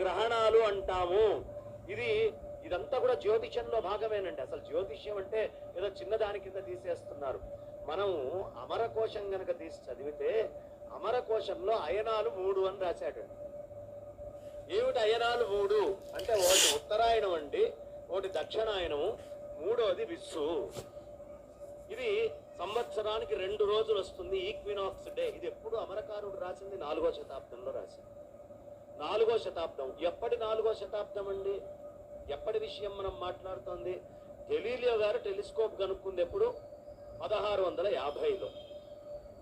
గ్రహణాలు అంటాము. ఇది ఇదంతా కూడా జ్యోతిష్యంలో భాగమేనండి. అసలు జ్యోతిష్యం అంటే ఏదో చిన్నదాని కింద తీసేస్తున్నారు. మనం అమరకోశం గనక తీసి చదివితే అమరకోశంలో అయనాలు మూడు అని రాశాడు ఏమిటి అయనాలు మూడు? అంటే ఒకటి ఉత్తరాయణం అండి ఒకటి దక్షిణాయనము మూడోది విస్సు. ఇది సంవత్సరానికి రెండు రోజులు వస్తుంది ఈక్వినాక్స్ డే. ఇది ఎప్పుడు అమరకారుడు రాసింది? నాలుగో శతాబ్దంలో రాసింది. నాలుగో శతాబ్దం. ఎప్పటి నాలుగో శతాబ్దం అండి? ఎప్పటి విషయం మనం మాట్లాడుతోంది? గెలీలియో గారు టెలిస్కోప్ కనుక్కుంది ఎప్పుడు? పదహారు వందల యాభైలో.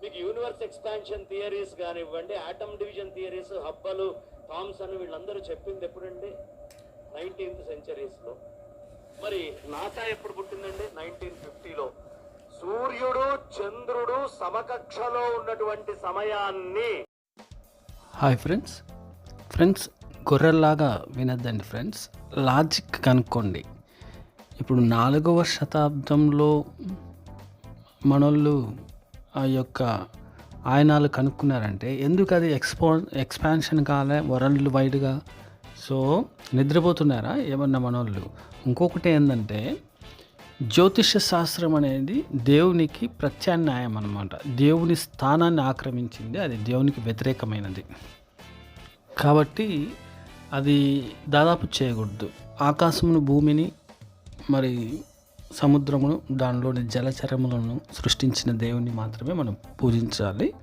మీకు యూనివర్స్ ఎక్స్పాన్షన్ థియరీస్ కానివ్వండి ఆటమ్ డివిజన్ థియరీస్ హబ్బలు థామ్సన్ వీళ్ళందరూ చెప్పింది ఎప్పుడండి? నైన్టీన్త్ సెంచరీస్లో. మరి నాసా ఎప్పుడు పుట్టిందండి? నైన్టీన్ ఫిఫ్టీలో. సూర్యుడు చంద్రుడు సమకక్షలో ఉన్నటువంటి సమయాన్ని హాయ్ ఫ్రెండ్స్ ఫ్రెండ్స్ గొర్రెల్లాగా వినద్దండి ఫ్రెండ్స్. లాజిక్ కనుక్కోండి. ఇప్పుడు నాలుగవ శతాబ్దంలో మనోళ్ళు ఆ యొక్క ఆయనాలు కనుక్కున్నారంటే ఎందుకు అది ఎక్స్పో ఎక్స్పాన్షన్ కాలే వరల్డ్ వైడ్గా? సో నిద్రపోతున్నారా ఏమన్నా మనోళ్ళు? ఇంకొకటి ఏంటంటే జ్యోతిష శాస్త్రం అనేది దేవునికి ప్రత్యామ్నాయం అనమాట దేవుని స్థానాన్ని ఆక్రమించింది అది దేవునికి వ్యతిరేకమైనది. కాబట్టి అది దాదాపు చేయకూడదు. ఆకాశమును భూమిని మరి సముద్రమును దానిలోని జలచరములను సృష్టించిన దేవుని మాత్రమే మనం పూజించాలి.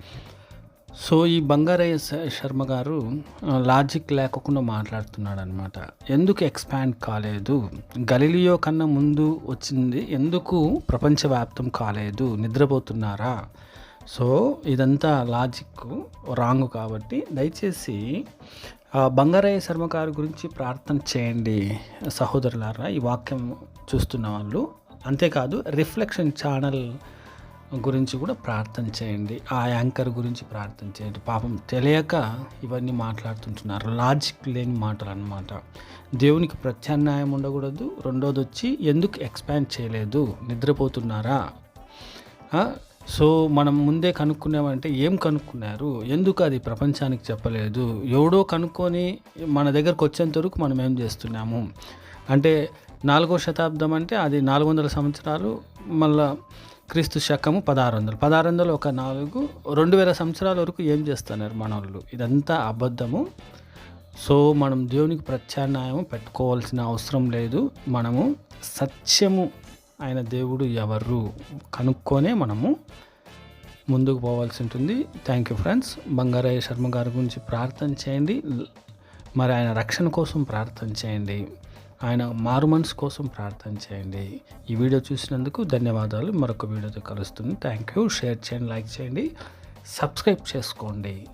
సో ఈ బంగారయ్య శర్మ గారు లాజిక్ లేకుండా మాట్లాడుతున్నాడు అనమాట ఎందుకు ఎక్స్పాండ్ కాలేదు? గలీలియో కన్నా ముందు వచ్చింది. ఎందుకు ప్రపంచవ్యాప్తం కాలేదు? నిద్రపోతున్నారా? సో ఇదంతా లాజిక్ రాంగ్ కాబట్టి దయచేసి బంగారయ్య శర్మ గారి గురించి ప్రార్థన చేయండి సహోదరులారా ఈ వాక్యం చూస్తున్న వాళ్ళు. అంతేకాదు రిఫ్లెక్షన్ ఛానల్ గురించి కూడా ప్రార్థన చేయండి. ఆ యాంకర్ గురించి ప్రార్థన చేయండి. పాపం తెలియక ఇవన్నీ మాట్లాడుతుంటున్నారు. లాజిక్ లేని మాటలు అన్నమాట దేవునికి ప్రత్యామ్నాయం ఉండకూడదు. రెండోది వచ్చి ఎందుకు ఎక్స్పాండ్ చేయలేదు? నిద్రపోతున్నారా? సో మనం ముందే కనుక్కున్నామంటే ఏం కనుక్కున్నారు? ఎందుకు అది ప్రపంచానికి చెప్పలేదు? ఎవడో కనుక్కొని మన దగ్గరకు వచ్చేంత వరకు మనం ఏం చేస్తున్నాము? అంటే నాలుగో శతాబ్దం అంటే అది నాలుగు వందల సంవత్సరాలు మళ్ళా క్రీస్తు శకము పదహారు వందలు. పదహారు వందలు ఒక నాలుగు రెండు వేల సంవత్సరాల వరకు ఏం చేస్తున్నారు మన వాళ్ళు ఇదంతా అబద్ధము. సో మనం దేవునికి ప్రత్యామ్నాయం పెట్టుకోవాల్సిన అవసరం లేదు. మనము సత్యము ఆయన దేవుడు ఎవరు కనుక్కొనే మనము ముందుకు పోవాల్సి ఉంటుంది. Thank you friends Bangaraiah Sharma గారి గురించి ప్రార్థన చేయండి. మరి ఆయన రక్షణ కోసం ప్రార్థన చేయండి. ఆయన మారు మనసు కోసం ప్రార్థన చేయండి. ఈ వీడియో చూసినందుకు ధన్యవాదాలు. మరొక వీడియోతో కలుస్తుంది. థ్యాంక్ యూ షేర్ చేయండి లైక్ చేయండి. సబ్స్క్రైబ్ చేసుకోండి.